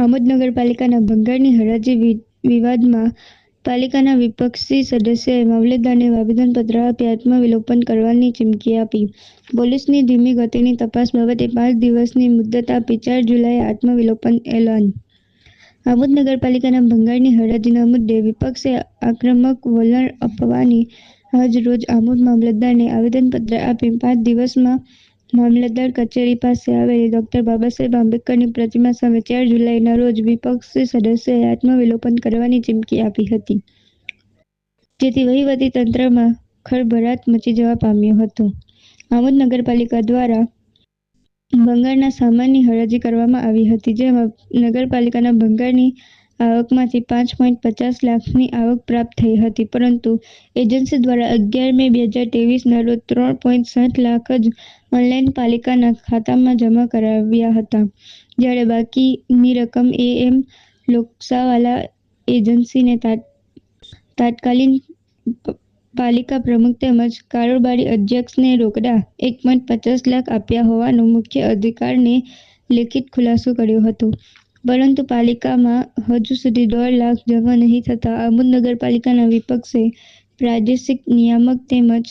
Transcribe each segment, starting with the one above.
આમોદ નગરપાલિકાના ભંગારની હરાજી વિવાદમાં પાલિકાના વિપક્ષી સદસ્યએ મામલતદારને આવેદનપત્ર આપી આત્મવિલોપન કરવાની ચીમકી આપી. પોલીસની ધીમી ગતિની તપાસ બાબતે પાંચ દિવસની મુદત આપી ચાર જુલાઈએ આત્મવિલોપન એલાન. આમોદ નગરપાલિકાના ભંગારની હરાજીના મુદ્દે વિપક્ષે આક્રમક વલણ અપવાની આજ રોજ આમોદ મામલતદારને આવેદનપત્ર આપી પાંચ દિવસમાં મામલતદાર કચેરી પાસે આવેલી ડોક્ટર બાબાસાહેબ આંબેડકરની પ્રતિમા સામે ચાર જુલાઈના રોજ વિપક્ષી સદસ્યએ આત્મવિલોપન કરવાની ચીમકી આપી હતી. જેથી વહીવટી તંત્રમાં ખળભળાટ મચી જવા પામ્યો હતો. આમોદ નગરપાલિકા દ્વારા ભંગારના સામાનની હરાજી કરવામાં આવી હતી, જેમાં નગરપાલિકાના ભંગારની આવકમાંથી પાંચ પોઈન્ટ પચાસ લાખની આવક પ્રાપ્ત થઈ હતી. પરંતુ એજન્સી દ્વારા અગિયાર મે બે હજાર તેવીસના રોજ ત્રણ પોઈન્ટ સાત લાખ જ ઓનલાઈન પાલિકાના ખાતામાં જમા કરાવ્યા હતા. જ્યારે બાકીની રકમ એ એમ લોકસાવાલા એજન્સીને તાત્કાલીન પાલિકા પ્રમુખ તેમજ કારોબારી અધ્યક્ષને રોકડા એક પોઈન્ટ પચાસ લાખ આપ્યા હોવાનો મુખ્ય અધિકારને લેખિત ખુલાસો કર્યો હતો. પરંતુ પાલિકામાં હજુ સુધી દોઢ લાખ જમા નહીં થતા આમોદ નગરપાલિકાના વિપક્ષે પ્રાદેશિક નિયામક તેમજ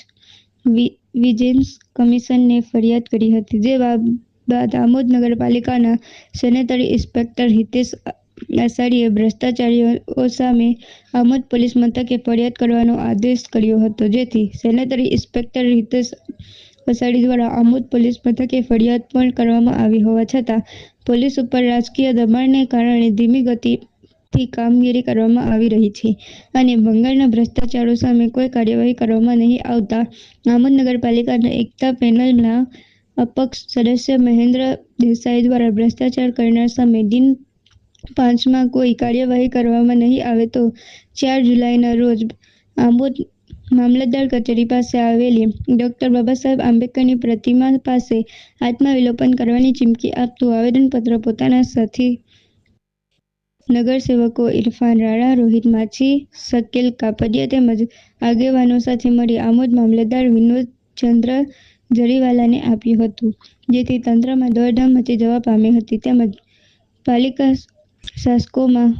વિજિલન્સ કમિશનને ફરિયાદ કરી હતી, જે બાદ આમોદ નગરપાલિકાના સેનેટરી ઇન્સ્પેક્ટર હિતેશ આસારીએ ભ્રષ્ટાચારીઓ સામે આમોદ પોલીસ મથકે ફરિયાદ કરવાનો આદેશ કર્યો હતો, જેથી સેનેટરી ઇન્સ્પેક્ટર હિતેશ વસાડી દ્વારા આમોદ પોલીસ મથકે ફરિયાદ પણ કરવામાં આવી હોવા છતાં, પોલીસ ઉપર રાજકીય દબાણને કારણે ધીમી ગતિથી કામગીરી કરવામાં આવી રહી છે અને બંગાળના ભ્રષ્ટાચારો સામે કોઈ કાર્યવાહી કરવામાં નહીં આવતા, આમોદ નગરપાલિકાના એકતા પેનલના અપક્ષ સદસ્ય મહેન્દ્ર દેસાઈ દ્વારા ભ્રષ્ટાચાર કરનાર સામે દિન પાંચમાં કોઈ કાર્યવાહી કરવામાં નહીં આવે તો ચાર જુલાઈના રોજ આંબોદ મામલતદાર કચેરી પાસે આવેલી ડોક્ટર બાબા સાહેબ આંબેડકરની પ્રતિમા પાસે આત્મવિલોપન કરવાની ચીમકી આપતું આવેદનપત્ર પોતાના સાથી નગરસેવકો ઇરફાન રાણા, રોહિત માછી શકીલ કાપડિયા તેમજ આગેવાનો સાથે મળી આમોદ મામલતદાર વિનોદ ચંદ્ર જરીવાલાને આપ્યું હતું, જેથી તંત્રમાં દોડધામ મચી જવા પામી હતી તેમજ પાલિકા શાસકોમાં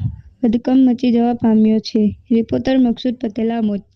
હડકંપ મચી જવા પામ્યો છે. રિપોર્ટર મકસૂદ પટેલ, આમોદ.